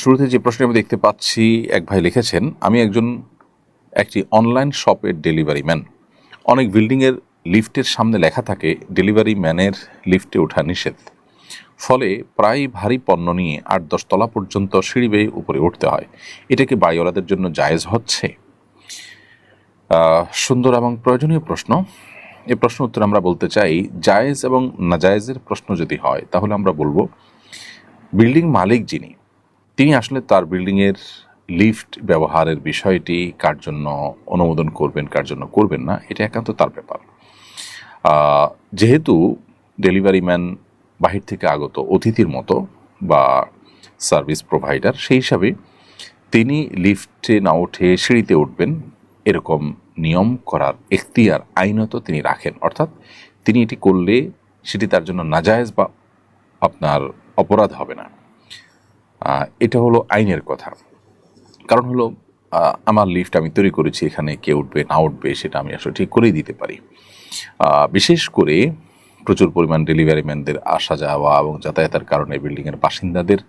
শুরুতে যে প্রশ্ন আমি দেখতে পাচ্ছি, এক ভাই লিখেছেন, আমি একজন, একটি অনলাইন শপের ডেলিভারি ম্যান অনেক বিল্ডিংয়ের লিফটের সামনে লেখা থাকে ডেলিভারি ম্যানের লিফটে ওঠা নিষেধ। ফলে প্রায় ভারী পণ্য নিয়ে আট দশ তলা পর্যন্ত সিঁড়ি বেয়ে উপরে উঠতে হয়। এটাকে বাড়িওয়ালাদের জন্য জায়েজ হচ্ছে? সুন্দর এবং প্রয়োজনীয় প্রশ্ন। এ প্রশ্ন উত্তর আমরা বলতে চাই, জায়েজ এবং নাজায়েজের প্রশ্ন যদি হয়, তাহলে আমরা বলব বিল্ডিং মালিক যিনি তিনি আসলে তার বিল্ডিংয়ের লিফট ব্যবহারের বিষয়টি কার জন্য অনুমোদন করবেন, কার জন্য করবেন না, এটা একান্ত তার ব্যাপার। যেহেতু ডেলিভারি ম্যান বাহির থেকে আগত অতিথির মতো বা সার্ভিস প্রোভাইডার সেই হিসাবে তিনি লিফটে না উঠে সিঁড়িতে উঠবেন, এরকম নিয়ম করার এখতিয়ার আইনত তিনি রাখেন। অর্থাৎ তিনি এটি করলে সেটি তার জন্য নাজায়েজ বা আপনার অপরাধ হবে না। এটা হলো আইনের কথা। কারণ হলো আমার লিফট আমি তৈরি করেছি এখানে কে উঠবে না উঠবে সেটা আমি আসলে ঠিক করেই দিতে পারি। বিশেষ করে প্রচুর পরিমাণ ডেলিভারি ম্যানদের আসা যাওয়া এবং যাতায়াতের কারণে বিল্ডিংয়ের বাসিন্দাদের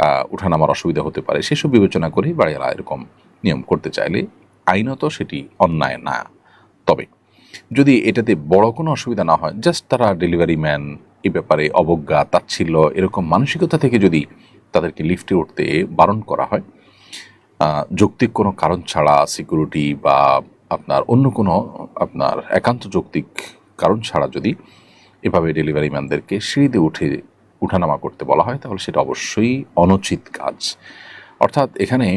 আহ, ওঠানামার অসুবিধা হতে পারে সেসব বিবেচনা করেই বাড়িওয়ালা এরকম নিয়ম করতে চাইলে আইনত সেটি অন্যায় না। তবে যদি এটাতে বড় কোনো অসুবিধা না হয় জাস্ট তারা ডেলিভারি ম্যান এ ব্যাপারে অবজ্ঞা, তাচ্ছিল্য এরকম মানসিকতা থেকে যদি তাদেরকে লিফটে উঠতে বারণ করা হয় যৌক্তিক কোনো কারণ ছাড়া সিকিউরিটি বা আপনার অন্য কোনো আপনার একান্ত যৌক্তিক কারণ ছাড়া যদি এভাবে ডেলিভারি ম্যানদেরকে সিঁড়িতে উঠে উঠানামা করতে বলা হয়, তাহলে সেটা অবশ্যই অনুচিত কাজ। অর্থাৎ এখানে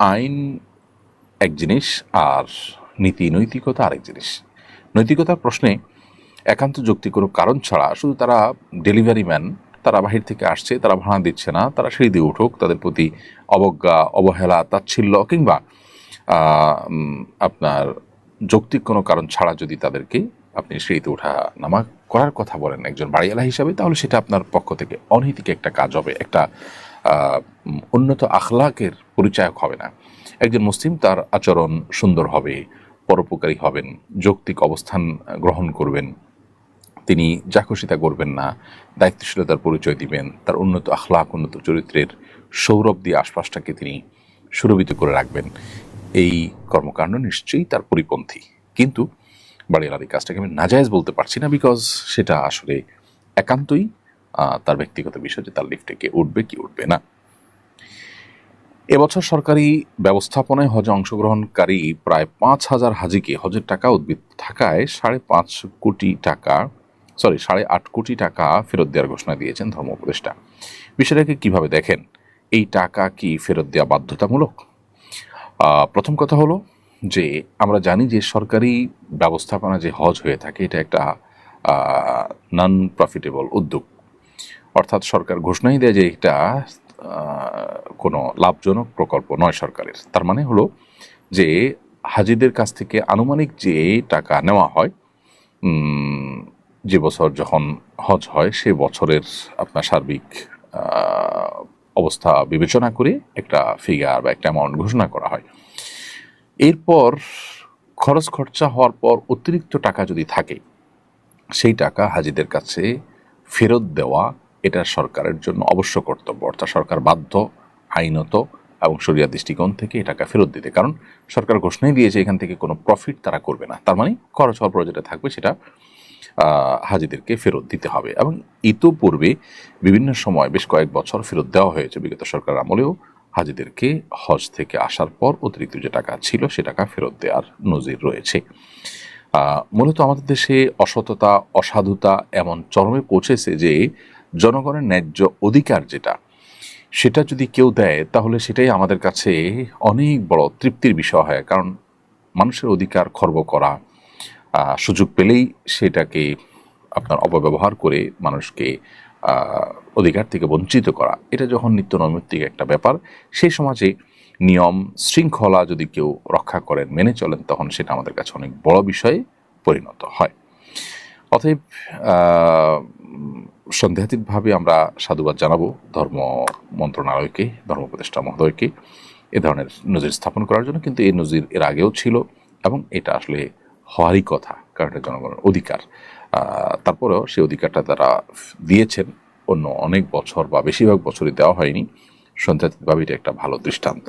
আইন এক জিনিস আর নীতি নৈতিকতা আরেক জিনিস। নৈতিকতার প্রশ্নে একান্ত যৌক্তিক কোনো কারণ ছাড়া শুধু তারা ডেলিভারি ম্যান তারা বাহির থেকে আসছে, তারা ভাড়া দিচ্ছে না, তারা সিঁড়ি দিয়ে উঠুক, তাদের প্রতি অবজ্ঞা, অবহেলা, তাচ্ছিল্য কিংবা আপনার যৌক্তিক কোনো কারণ ছাড়া যদি তাদেরকে আপনি সিঁড়িতে ওঠা নামা করার কথা বলেন একজন বাড়িওয়ালা হিসাবে, তাহলে সেটা আপনার পক্ষ থেকে অনৈতিক একটা কাজ হবে, একটা উন্নত আখলাকের পরিচায়ক হবে না। একজন মুসলিম তার আচরণ সুন্দর হবে, পরোপকারী হবেন, যৌক্তিক অবস্থান গ্রহণ করবেন। তিনি যা খুশি তা করবেন না, দায়িত্বশীলতার পরিচয় দিবেন, তার উন্নত আখলাক উন্নত চরিত্রের সৌরভ দিয়ে আশপাশটাকে তিনি সুরভিত করে রাখবেন। এই কর্মকাণ্ড নিশ্চয়ই তার পরিপন্থী। কিন্তু বাড়িওয়ালার এই কাজটাকে আমি নাজায়েজ বলতে পারছি না বিকজ সেটা আসলে একান্তই তার ব্যক্তিগত বিষয় যে তার লিফটে কে উঠবে, কি উঠবে না। এবছর সরকারি ব্যবস্থাপনায় হজে অংশগ্রহণকারী প্রায় পাঁচ হাজার হাজিকে হজের টাকা উদ্ভিদ থাকায় সাড়ে পাঁচ কোটি টাকা সরি, সাড়ে আট কোটি টাকা ফেরত দেওয়ার ঘোষণা দিয়েছেন ধর্ম উপদেষ্টা। বিষয়টাকে কীভাবে দেখেন? এই টাকা কি ফেরত দেওয়া বাধ্যতামূলক? প্রথম কথা হলো যে, আমরা জানি যে সরকারি ব্যবস্থাপনা যে হজ হয়ে থাকে, এটা একটা নন প্রফিটেবল উদ্যোগ। অর্থাৎ সরকার ঘোষণাই দেয় যে এটা কোনো লাভজনক প্রকল্প নয় সরকারের। তার মানে হলো যে, হাজিদের কাছ থেকে আনুমানিক যে টাকা নেওয়া হয় যে বছর যখন হজ হয়, সে বছরের আপনার সার্বিক অবস্থা বিবেচনা করে একটা ফিগার বা একটা অ্যামাউন্ট ঘোষণা করা হয়। এরপর খরচ খরচা হওয়ার পর অতিরিক্ত টাকা যদি থাকে, সেই টাকা হাজিদের কাছে ফেরত দেওয়া এটা সরকারের জন্য অবশ্য কর্তব্য। অর্থাৎ সরকার বাধ্য, আইনত এবং সরিয়া দৃষ্টিকোণ থেকে এই টাকা ফেরত দিতে। কারণ সরকার ঘোষণাই দিয়েছে, এখান থেকে কোনো প্রফিট তারা করবে না। তার মানে খরচ হওয়ার পর যেটা থাকবে সেটা হাজিদেরকে ফেরত দিতে হবে। এবং ইতোপূর্বে বিভিন্ন সময় বেশ কয়েক বছর ফেরত দেওয়া হয়েছে বিগত সরকার আমলেও হাজিদেরকে হজ থেকে আসার পর অতিরিক্ত যে টাকা ছিল সে টাকা ফেরত দেওয়ার নজির রয়েছে। মূলত আমাদের দেশে অসততা, অসাধুতা এমন চরমে পৌঁছেছে যে জনগণের ন্যায্য অধিকার যেটা, সেটা যদি কেউ দেয়, তাহলে সেটাই আমাদের কাছে অনেক বড় তৃপ্তির বিষয় হয়। কারণ মানুষের অধিকার খর্ব করা সুযোগ পেলেই সেটাকে আপনার অপব্যবহার করে মানুষকে অধিকার থেকে বঞ্চিত করা। এটা যখন নিত্য নৈমিত্তিক একটা ব্যাপার, সেই সমাজে নিয়ম শৃঙ্খলা যদি কেউ রক্ষা করেন, মেনে চলেন, তখন সেটা আমাদের কাছে অনেক বড় বিষয়ে পরিণত হয়। অতএব সন্দেহাতীতভাবে আমরা সাধুবাদ জানাব ধর্ম মন্ত্রণালয়কে, ধর্ম উপদেষ্টা মহোদয়কে, এ ধরনের নজির স্থাপন করার জন্য। কিন্তু এই নজির এর আগেও ছিল এবং এটা আসলে হওয়ারই কথা, কারণ জনগণের অধিকার। তারপরেও সেই অধিকারটা তারা দিয়েছেন। অন্য অনেক বছর বা বেশিরভাগ বছরই দেওয়া হয়নি। ভাবিটা একটা ভালো দৃষ্টান্ত।